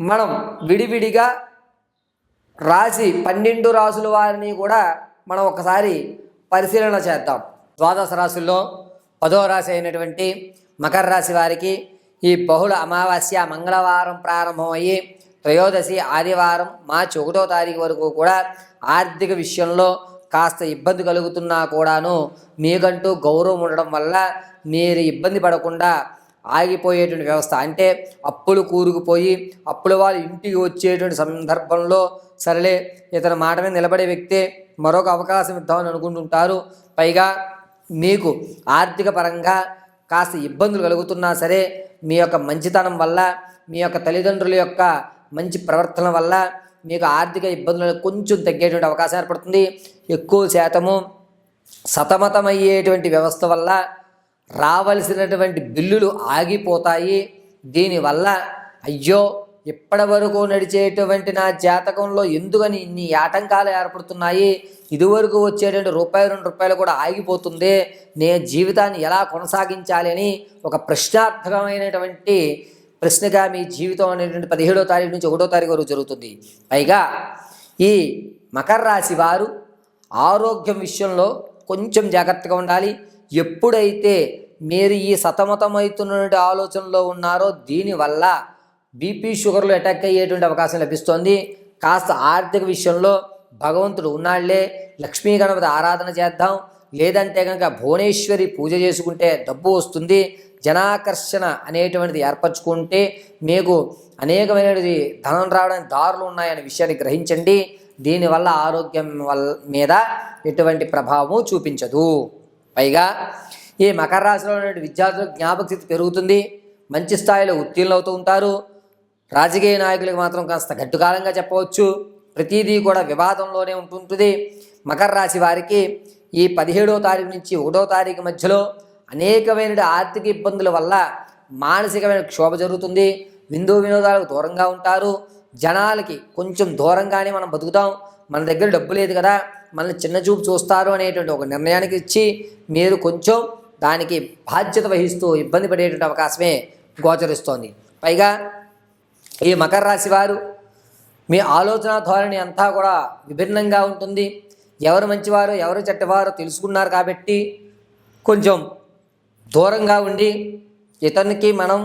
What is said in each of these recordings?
మనం విడివిడిగా రాశి పన్నెండు రాసుల వారిని కూడా మనం ఒకసారి పరిశీలన చేద్దాం. ద్వాదశ రాశుల్లో పదో రాశి అయినటువంటి మకర రాశి వారికి ఈ బహుళ అమావాస్య మంగళవారం ప్రారంభమయ్యి త్రయోదశి ఆదివారం మార్చి ఒకటో తారీఖు వరకు కూడా ఆర్థిక విషయంలో కాస్త ఇబ్బంది కలుగుతున్నా కూడాను మీకంటూ గౌరవం ఉండడం వల్ల మీరు ఇబ్బంది పడకుండా ఆగిపోయేటువంటి వ్యవస్థ. అంటే అప్పులు కూరుకుపోయి అప్పుల వాళ్ళు ఇంటికి వచ్చేటువంటి సందర్భంలో సరేలే ఇతని మాట మీద నిలబడే వ్యక్తే మరొక అవకాశం ఇద్దామని అనుకుంటుంటారు. పైగా మీకు ఆర్థిక పరంగా కాస్త ఇబ్బందులు కలుగుతున్నా సరే మీ యొక్క మంచితనం వల్ల మీ యొక్క తల్లిదండ్రుల యొక్క మంచి ప్రవర్తన వల్ల మీకు ఆర్థిక ఇబ్బందులు కొంచెం తగ్గేటువంటి అవకాశం ఏర్పడుతుంది. ఎక్కువ శాతము సతమతమయ్యేటువంటి వ్యవస్థ వల్ల రావలసినటువంటి బిల్లులు ఆగిపోతాయి. దీనివల్ల అయ్యో ఇప్పటి వరకు నడిచేటువంటి నా జాతకంలో ఎందుకని ఇన్ని ఆటంకాలు ఏర్పడుతున్నాయి? ఇదివరకు వచ్చేటువంటి రూపాయి రెండు రూపాయలు కూడా ఆగిపోతుంది. నే జీవితాన్ని ఎలా కొనసాగించాలి అని ఒక ప్రశ్నార్థకమైనటువంటి ప్రశ్నగా మీ జీవితం అనేటువంటి పదిహేడో తారీఖు నుంచి ఒకటో తారీఖు వరకు జరుగుతుంది. పైగా ఈ మకర రాశి వారు ఆరోగ్యం విషయంలో కొంచెం జాగ్రత్తగా ఉండాలి. ఎప్పుడైతే మీరు ఈ సతమతమవుతున్నటువంటి ఆలోచనలో ఉన్నారో దీనివల్ల బీపీ షుగర్లు అటాక్ అయ్యేటువంటి అవకాశం లభిస్తోంది. కాస్త ఆర్థిక విషయంలో భగవంతుడు ఉన్నాళ్ళే లక్ష్మీ గణపతి ఆరాధన చేద్దాం. లేదంటే కనుక భువనేశ్వరి పూజ చేసుకుంటే డబ్బు వస్తుంది. జనాకర్షణ అనేటువంటిది ఏర్పరచుకుంటే మీకు అనేకమైనది ధనం రావడానికి దారులు ఉన్నాయనే విషయాన్ని గ్రహించండి. దీనివల్ల ఆరోగ్యం వల్ల మీద ఎటువంటి ప్రభావం చూపించదు. పైగా ఈ మకర రాశిలో ఉన్నటువంటి విద్యార్థులకు జ్ఞాపక స్థితి పెరుగుతుంది. మంచి స్థాయిలో ఉత్తీర్ణులు అవుతూ ఉంటారు. రాజకీయ నాయకులకు మాత్రం కాస్త గట్టుకాలంగా చెప్పవచ్చు. ప్రతిదీ కూడా వివాదంలోనే ఉంటుంటుంది. మకర రాశి వారికి ఈ పదిహేడో తారీఖు నుంచి ఒకటో తారీఖు మధ్యలో అనేకమైన ఆర్థిక ఇబ్బందుల వల్ల మానసికమైన క్షోభ జరుగుతుంది. విందు వినోదాలకు దూరంగా ఉంటారు. జనాలకి కొంచెం దూరంగానే మనం బతుకుతాం. మన దగ్గర డబ్బు లేదు కదా. మనల్ని చిన్న చూపు చూస్తారు అనేటువంటి ఒక నిర్ణయానికి ఇచ్చి మీరు కొంచెం దానికి బాధ్యత వహిస్తూ ఇబ్బంది పడేటువంటి అవకాశమే గోచరిస్తోంది. పైగా ఈ మకర రాశి వారు మీ ఆలోచన ధోరణి అంతా కూడా విభిన్నంగా ఉంటుంది. ఎవరు మంచివారు ఎవరు చెడ్డవారు తెలుసుకున్నారు కాబట్టి కొంచెం దూరంగా ఉండి ఇతనికి మనం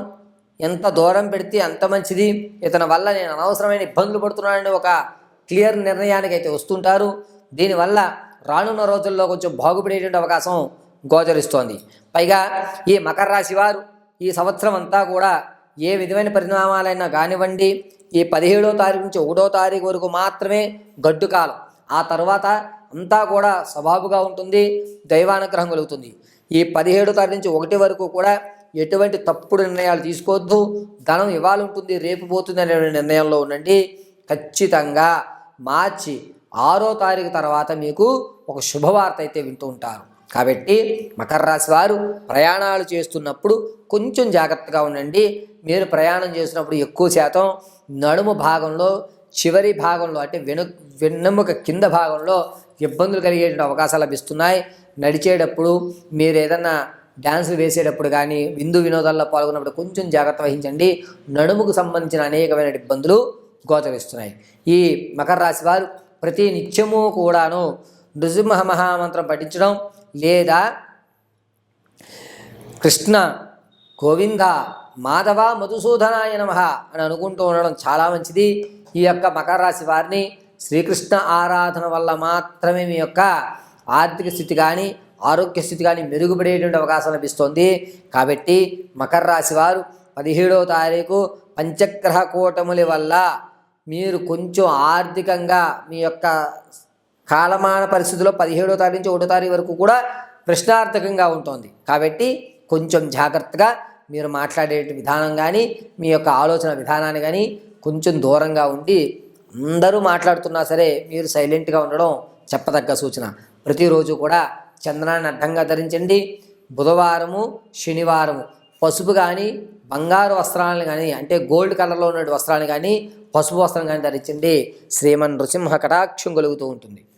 ఎంత దూరం పెడితే అంత మంచిది. ఇతని వల్ల నేను అనవసరమైన ఇబ్బందులు పడుతున్నానని ఒక క్లియర్ నిర్ణయానికి అయితే వస్తుంటారు. దీనివల్ల రానున్న రోజుల్లో కొంచెం బాగుపడేటువంటి అవకాశం గోచరిస్తోంది. పైగా ఈ మకర రాశి వారు ఈ సంవత్సరం అంతా కూడా ఏ విధమైన పరిణామాలైనా కానివ్వండి ఈ పదిహేడో తారీఖు నుంచి ఒకటో తారీఖు వరకు మాత్రమే గడ్డు కాలం. ఆ తర్వాత అంతా కూడా స్వభావుగా ఉంటుంది దైవానుగ్రహం కలుగుతుంది. ఈ పదిహేడో తారీఖు నుంచి ఒకటి వరకు కూడా ఎటువంటి తప్పుడు నిర్ణయాలు తీసుకోవద్దు. ధనం ఇవ్వాలి ఉంటుంది రేపు పోతుంది అనే నిర్ణయంలో ఉండండి. ఖచ్చితంగా మార్చి ఆరో తారీఖు తర్వాత మీకు ఒక శుభవార్త అయితే వింటూ ఉంటారు. కాబట్టి మకర రాశి వారు ప్రయాణాలు చేస్తున్నప్పుడు కొంచెం జాగ్రత్తగా ఉండండి. మీరు ప్రయాణం చేసినప్పుడు ఎక్కువ శాతం నడుము భాగంలో చివరి భాగంలో అంటే వెను వెన్నెముక కింద భాగంలో ఇబ్బందులు కలిగేటువంటి అవకాశాలు లభిస్తున్నాయి. నడిచేటప్పుడు మీరు ఏదన్నా డ్యాన్సులు వేసేటప్పుడు కానీ విందు వినోదాల్లో పాల్గొన్నప్పుడు కొంచెం జాగ్రత్త వహించండి. నడుముకు సంబంధించిన అనేకమైన ఇబ్బందులు గోచరిస్తున్నాయి. ఈ మకర రాశి వారు ప్రతి నిత్యము కూడాను నృసింహ మహామంత్రం పఠించడం లేదా కృష్ణ గోవింద మాధవ మధుసూదనాయ నమ అని అనుకుంటూ ఉండడం చాలా మంచిది. ఈ యొక్క మకర రాశి వారిని శ్రీకృష్ణ ఆరాధన వల్ల మాత్రమే మీ యొక్క ఆర్థిక స్థితి కానీ ఆరోగ్య స్థితి కానీ మెరుగుపడేటువంటి అవకాశం లభిస్తుంది. కాబట్టి మకర రాశి వారు పదిహేడవ తారీఖు పంచగ్రహ కూటముల వల్ల మీరు కొంచెం ఆర్థికంగా మీ యొక్క కాలమాన పరిస్థితిలో పదిహేడో తారీఖు నుంచి ఒకటో తారీఖు వరకు కూడా ప్రశ్నార్థకంగా ఉంటుంది. కాబట్టి కొంచెం జాగ్రత్తగా మీరు మాట్లాడే విధానం కానీ మీ యొక్క ఆలోచన విధానాన్ని కానీ కొంచెం దూరంగా ఉండి అందరూ మాట్లాడుతున్నా సరే మీరు సైలెంట్గా ఉండడం చెప్పదగ్గ సూచన. ప్రతిరోజు కూడా చంద్రాన్ని అడ్డంగా ధరించండి. బుధవారము శనివారము పసుపు కానీ బంగారు వస్త్రాలను కానీ అంటే గోల్డ్ కలర్లో ఉన్న వస్త్రాలు కానీ పసుపు వస్త్రం కానీ ధరించండి. శ్రీమన్ నృసింహ కటాక్షం కలుగుతూ ఉంటుంది.